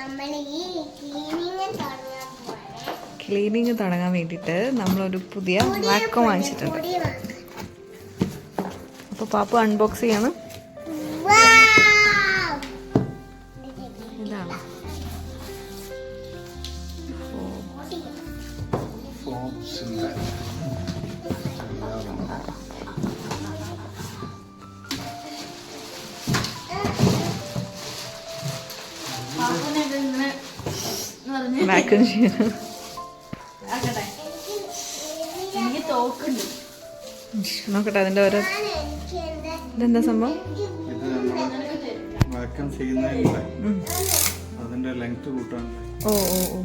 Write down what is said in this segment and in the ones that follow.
Cleaning തുടങ്ങാൻ പോവാണ് cleaning തുടങ്ങാൻ വേണ്ടിയിട്ട് നമ്മളൊരു പുതിയ വാക്കം വാങ്ങിച്ചിട്ടുണ്ട്. അപ്പൊ പാപ്പ അപ്പോൾ പാപ്പു അൺബോക്സ് ചെയ്യാണ്! ഇതാണ്. ഫോംസിന്റെ വാക്യൂം ചെയ്യണം. എനിക്ക് തോക്കുണ്ട് നോക്കട്ടെ അതിന്റെ ഓരോ ഇതെന്താ സംഭവം? ചെയ്യുന്നതിനുള്ള അതിന്റെ ലെങ്ത് കൂട്ടാൻ. ഓ ഓ ഓ.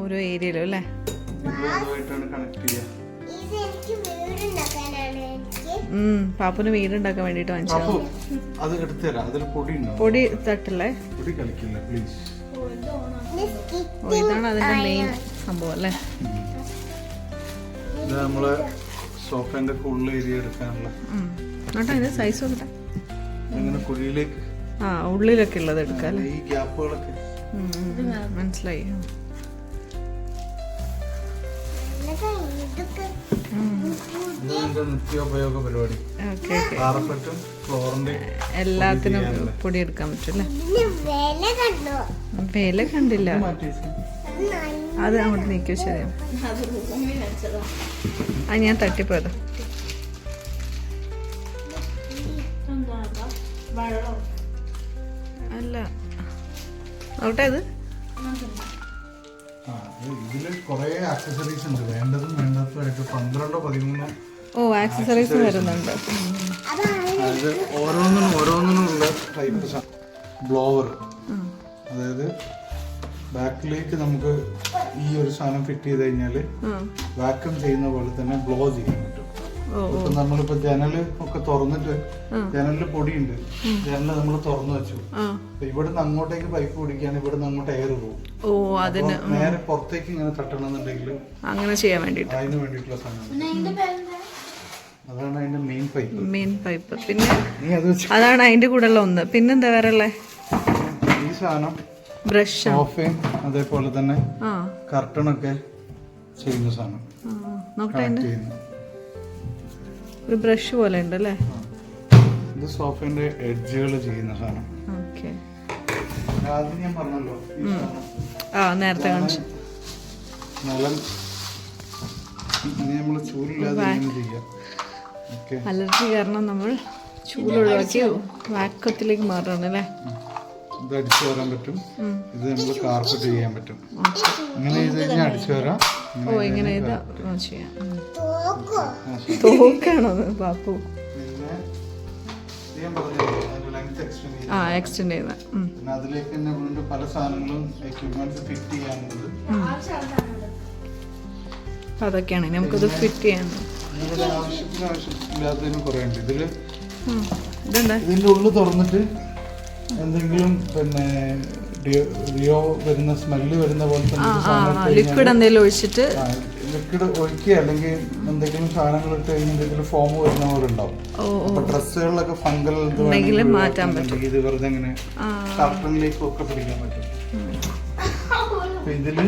ഓരോ ഏരിയയിലും അല്ലേ? പാപ്പുന് വീടുണ്ടാക്കാൻ വേണ്ടിട്ട് വാങ്ങിച്ചു അത് എടുത്തു തരാം. അതിൽ പൊടി ഉണ്ടോ? പൊടി തട്ടല്ലേ? പൊടി കളിക്കില്ല പ്ലീസ് ഇതാണ് അതിന്റെ മെയിൻ സംഭവം അല്ലേ? ഇത് നമ്മളെ സോഫേന്റെ ഉള്ള ഏരിയ എടുക്കാനുള്ള സൈസ് നോക്കട്ടെ. കുഴിയിലേക്ക് ആ ഉള്ളിലൊക്കെ ഉള്ളത് എടുക്കാം അല്ലേ? ഈ ഗ്യാപ്പുകളൊക്കെ. മനസ്സിലായി. നിത്യോപയോഗ പരിപാടി. എല്ലാത്തിനും പൊടി എടുക്കാൻ പറ്റും അല്ലേ? വില കണ്ടില്ല. അത് അങ്ങോട്ട് നീക്കി ശരിയാ അത് ഞാൻ തട്ടിപ്പോയത്. അല്ല. നോട്ടെ അത്. കുറേ ആക്സസറീസ് ഉണ്ട്. വേണ്ടതും വേണ്ടാത്തതായിട്ട് പന്ത്രണ്ടോ പതിമൂന്നോ ഓ ആക്സസറീസ് വരുന്നുണ്ട്. ഓരോന്നിനും ഓരോന്നിനും ഉള്ള ടൈപ്പ് ബ്ലോവർ. അതായത് ബാക്കിലേക്ക് നമുക്ക് ഈ ഒരു സാധനം ഫിറ്റ് ചെയ്ത് കഴിഞ്ഞാൽ വാക്വം ചെയ്യുന്ന പോലെ തന്നെ ബ്ലോ ചെയ്യാൻ പറ്റും. ഇപ്പൊ നമ്മളിപ്പോ ജനൽ ഒക്കെ തുറന്നിട്ട് ജനലിൽ പൊടിയുണ്ട്. ജനൽ നമ്മൾ തുറന്നു വെച്ചു. ഇവിടെ നിന്ന് ഇവിടുന്ന് അങ്ങോട്ടേക്ക് പൈപ്പ് പിടിക്കാൻ ഇവിടുന്ന് അങ്ങോട്ട് എയർ പോകും. ഓ അതിന് നേരെ പുറത്തേക്ക് ഇങ്ങനെ തട്ടണമെന്നുണ്ടെങ്കിൽ അങ്ങനെ ചെയ്യാൻ വേണ്ടിട്ട് അതിന് വേണ്ടിയിട്ടുള്ള സാധനം പിന്നെ അതിന്റെ പേരെന്താ? അതാണ് അതിന്റെ മെയിൻ പൈപ്പ് മെയിൻ പൈപ്പ് പിന്നെ അതാണ് അതിന്റെ കൂടെ ഉള്ള ഒന്ന്. പിന്നെന്താ വേറെ ഈ സാധനം ബ്രഷ്? സോഫയും അതേപോലെ തന്നെ ആ. കർട്ടണൊക്കെ ചെയ്യുന്ന സാധനം. ഒരു ബ്രഷ് പോലെ ഉണ്ട് അല്ലേ? ഇത് സോഫയുടെ എഡ്ജുകൾ ചെയ്യുന്ന സാധനം. ഓക്കേ. ആദ്യം ഞാൻ പറഞ്ഞല്ലോ ആ നേരത്തെ കാണിച്ചു. നിലം. നമ്മൾ ചൂടില്ലാതെ ചെയ്യാം. അലർജി കാരണം നമ്മൾ ചൂടൊഴിവാക്കി വാക്കത്തിലേക്ക് മാറണം അല്ലേ? ഇത് അടിച്ചു വരാൻ പറ്റും. ഇത് നമ്മൾ കാർപ്പറ്റ് ചെയ്യാൻ പറ്റും. ഇങ്ങനെ ചെയ്ത് കഴിഞ്ഞാൽ അടിച്ചു വരാം. ഓ ഇങ്ങനെ ഇതാ ആ, ചെയ്യാം. തോക്കാണോ പാപ്പു എക്സ്റ്റെൻഡ് ചെയ്യുന്ന. പിന്നെ അതിലേക്ക് തന്നെ വീണ്ടും പല സാധനങ്ങളും എക്യുപ്മെന്റ്സ് ഫിറ്റ് ചെയ്യാനുള്ളത് അപ്പൊ അതൊക്കെയാണ് നമുക്കത് ഫിറ്റ് ചെയ്യാൻ. ആവശ്യത്തിന് ആവശ്യമില്ലാത്തതിനും കുറേ ഉണ്ട്. ഇതിൽ. ഇതെന്താ? ഇതിന്റെ ഉള്ളു തുറന്നിട്ട് എന്തെങ്കിലും പിന്നെ റിയോ വരുന്ന സ്മെല്ല് വരുന്ന പോലത്തെ ലിക്വിഡ് എന്തെങ്കിലും ഒഴിച്ചിട്ട്? ലിക്വിഡ് ഒഴിക്കുക. അല്ലെങ്കിൽ എന്തെങ്കിലും സാധനങ്ങൾ ഇട്ട് കഴിഞ്ഞാൽ എന്തെങ്കിലും ഫോം വരുന്ന പോലെ ഉണ്ടാവും. അപ്പൊ ഡ്രസ്സുകളിലൊക്കെ ഫംഗൽ മാറ്റാൻ പറ്റും. ഇത് വെറുതെ ഇങ്ങനെ കർട്ടനിലേക്കും ഒക്കെ പിടിക്കാൻ പറ്റും. അപ്പൊ ഇതിൽ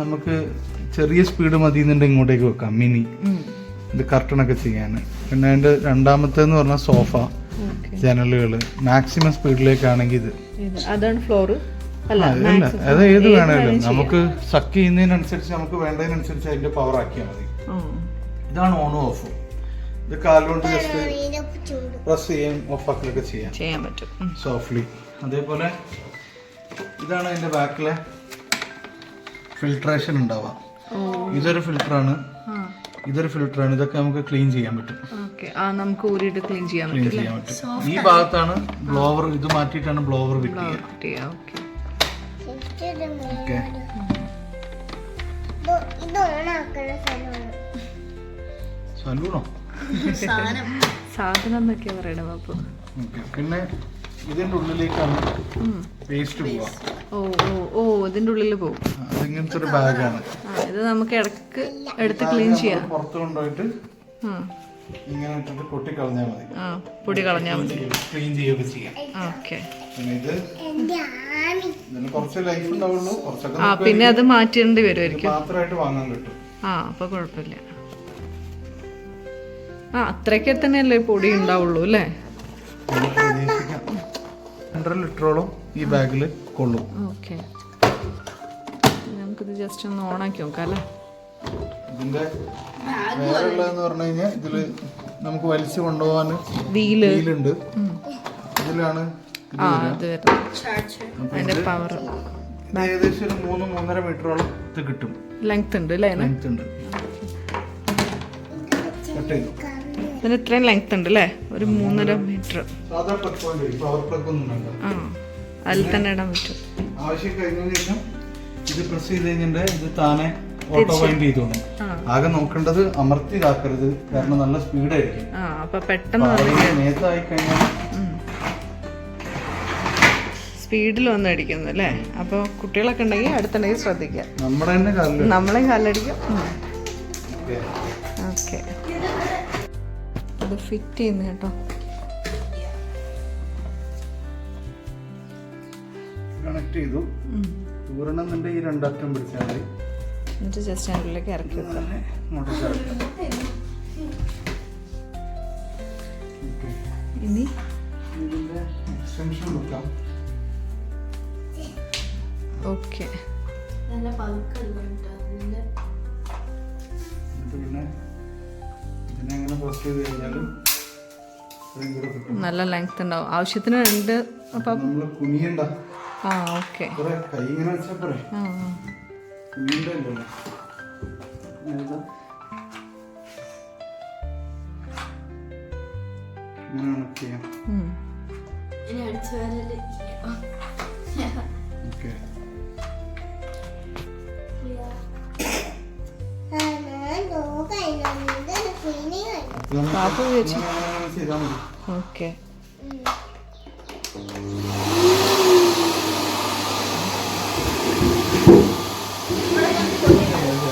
നമുക്ക് ചെറിയ സ്പീഡ് മതി എന്നുണ്ടെങ്കിൽ ഇങ്ങോട്ടേക്ക് വെക്കാം. മിനി. ഇത് കർട്ടനൊക്കെ ചെയ്യാൻ. പിന്നെ അതിന്റെ രണ്ടാമത്തേന്ന് പറഞ്ഞാൽ സോഫ ജനലുകൾ മാക്സിമം സ്പീഡിലേക്കാണെങ്കിൽ ഇത്. അതാണ് ഫ്ലോർ അല്ല. അത് ഏത് വേണമെങ്കിലും വേണേലും. നമുക്ക് സക്ക് ചെയ്യുന്നതിനനുസരിച്ച് നമുക്ക് വേണ്ടതിനനുസരിച്ച് അതിന്റെ പവർ ആക്കിയാൽ മതി. ഇതാണ് ഓണും ഓഫും ഇത് കാലുകൊണ്ട് ജസ്റ്റ് പ്രസ് ചെയ്യാൻ ഓഫ് ആക്കലൊക്കെ ചെയ്യാം. ചെയ്യാൻ പറ്റും. സോഫ്റ്റ്ലി അതേപോലെ ഇതാണ് അതിന്റെ ബാക്കിലെ ഫിൽട്രേഷൻ ഉണ്ടാവുക. ഇതൊരു ഫിൽറ്ററാണ് ആ. ഇതൊരു ഫിൽറ്ററാണ് ഇതൊക്കെ നമുക്ക് ക്ലീൻ ചെയ്യാൻ പറ്റും. ഓക്കെ ആ നമുക്ക് ഊരിയിട്ട് ക്ലീൻ ചെയ്യാൻ ക്ലീൻ പറ്റും ചെയ്യാൻ പറ്റും. ഈ ഭാഗത്താണ് ബ്ലോവർ ഇത് മാറ്റിയിട്ടാണ് ബ്ലോവർ ഫിറ്റ് ചെയ്യുക ഓക്കെ ഇത് ഓണാക്കുന്ന സ്ഥലമാണ് സലൂണോ സാധനം. എന്നൊക്കെ പറയണം പറയണ പാപ്പു ഓക്കെ പിന്നെ ഇതിന്റെ ഉള്ളിലേക്കാണ് പേസ്റ്റ് പോവാ ഓ ഓ ഓ ഇതിന്റെ ഉള്ളിൽ പോകും അതിങ്ങനത്തെ ഒരു ബാഗാണ് ഇത് നമുക്ക് ഇടയ്ക്ക് എടുത്ത് ക്ലീൻ ചെയ്യാം. പുറത്ത് കൊണ്ടുപോയിട്ട്. ഇങ്ങനെ ഇട്ടിട്ട് പൊട്ടിക്കളഞ്ഞാൽ മതി. ആ പൊടി കളഞ്ഞാൽ മതി. ക്ലീൻ ചെയ്യുകയൊക്കെ ചെയ്യാം. ഓക്കെ. പിന്നെ ഇത് കുറച്ച് ലൈഫ് ഉണ്ടാവുള്ളൂ. കുറച്ചൊക്കെ ആ പിന്നെ അത് മാറ്റേണ്ടി വരുമായിരിക്കും. മാത്രമായിട്ട് വാങ്ങാൻ കിട്ടും. ആ അപ്പൊ കുഴപ്പമില്ല. ആ അത്രയൊക്കെ തന്നെയല്ലേ പൊടി ഉണ്ടാവുള്ളൂ അല്ലേ? രണ്ടര ലിറ്ററോളം ഈ ബാഗിൽ കൊള്ളും. ഓക്കെ. നമുക്കിത് ജസ്റ്റ് ഒന്ന് ഓണാക്കി നോക്കാം അല്ലേ? ഇതിന്റെ വേറെ പറഞ്ഞു കഴിഞ്ഞാൽ ഇതിൽ നമുക്ക് വലിച്ചു കൊണ്ടുപോകാൻ വീൽ. വീലുണ്ട്. ഇതിലാണ് ആ വരിക. അത് വരുന്നത് ചാർജ് അതിന്റെ പവർ ഏകദേശം ഒരു മൂന്ന് മൂന്നര മീറ്ററോളം ഇത് കിട്ടും. ലെങ്ത് ഉണ്ട് അല്ലേ ലെങ്ത് ഉണ്ട്. കട്ട് ചെയ്തു. ഇതിന് ഇത്രയും ലെങ്ത് ഉണ്ട് അല്ലേ? ഒരു മൂന്നര മീറ്റർ. അതിൽ തന്നെ ഇടാൻ പറ്റും. ആവശ്യം കഴിഞ്ഞ ശേഷം ഇത് പ്രസ് ചെയ്ത് കഴിഞ്ഞിട്ട് ഇത് താനെ ഓട്ടോ വൈൻഡ് ചെയ്തോളും ആ. ആകെ നോക്കേണ്ടത് അമർത്തി ഇതാക്കരുത് കാരണം നല്ല സ്പീഡായിരിക്കും നേരത്തായി കഴിഞ്ഞാൽ സ്പീഡിൽ വന്ന് അടിക്കുന്നു അല്ലേ? അപ്പോൾ കുട്ടികളൊക്കെ ഉണ്ടെങ്കിൽ അടുത്തുണ്ടെങ്കിൽ ശ്രദ്ധിക്കുക. നമ്മുടെ തന്നെ കാലിൽ നമ്മളെ കാലടിക്കും. ഓക്കെ. അത് ഫിറ്റ് ചെയ്യുന്നു കേട്ടോ. കണക്ട് ചെയ്തു. എന്നുണ്ടെങ്കിൽ ഈ രണ്ടറ്റം പിടിച്ചാൽ മതി. എന്നിട്ട് ജസ്റ്റ് അതിലേക്ക് ഇറക്കി. ഇനി? എക്സ്റ്റൻഷൻ വെക്കാം. ഓക്കെ. പിന്നെ പ്രസ് ചെയ്ത് കഴിഞ്ഞാലും നല്ല ലെങ്ത് ഉണ്ടാവും. ആവശ്യത്തിന് രണ്ട് അപ്പം നമ്മൾ കുനിയണ്ട. ആ ഓക്കെ കുറെ കൈ ഇങ്ങനെ വെച്ചാൽ പോരെ ആ കുനിയണ്ടല്ലോ ഏതാ? ഇങ്ങനെ കണക്ട് ചെയ്യാം ഉം. ഇനി അടിച്ചു വരൽ ഓക്കെ ഞാൻ നോക്കാം ക്ലീനിങ് പാപ്പ വെച്ച് ചെയ്താൽ മതി ഓക്കെ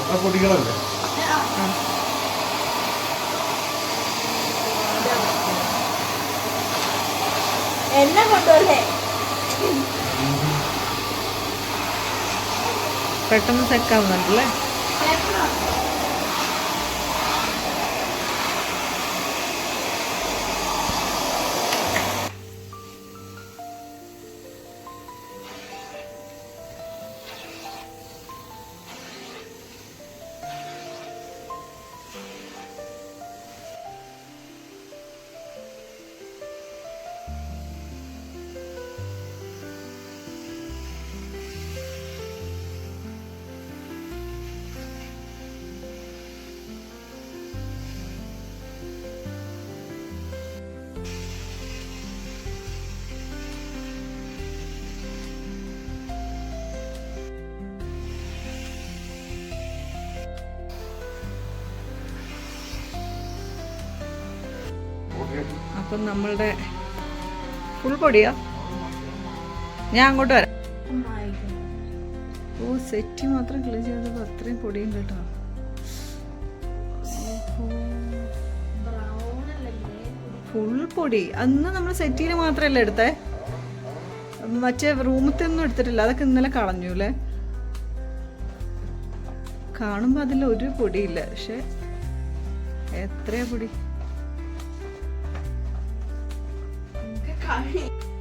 ആ പൊടികളല്ലേ? എന്നെ കൊണ്ടുവല്ലേ പെട്ടെന്ന് സെറ്റ് ആവുന്നുണ്ടല്ലേ? അപ്പം നമ്മളുടെ ഫുൾ പൊടിയാ ഞാൻ അങ്ങോട്ട് വരാം. ഓ സെറ്റ് മാത്രം ക്ലീൻ ചെയ്തപ്പോൾ അത്രയും പൊടിയുണ്ട് കേട്ടോ. ഫുൾ പൊടി അന്ന് നമ്മൾ സെറ്റിന് മാത്രമല്ല എടുത്തേ? മറ്റേ റൂമത്തെ ഒന്നും എടുത്തിട്ടില്ല. അതൊക്കെ ഇന്നലെ കളഞ്ഞു അല്ലേ? കാണുമ്പോൾ അതിൽ ഒരു പൊടിയില്ല. പക്ഷെ എത്രയാ പൊടി? ค่ะ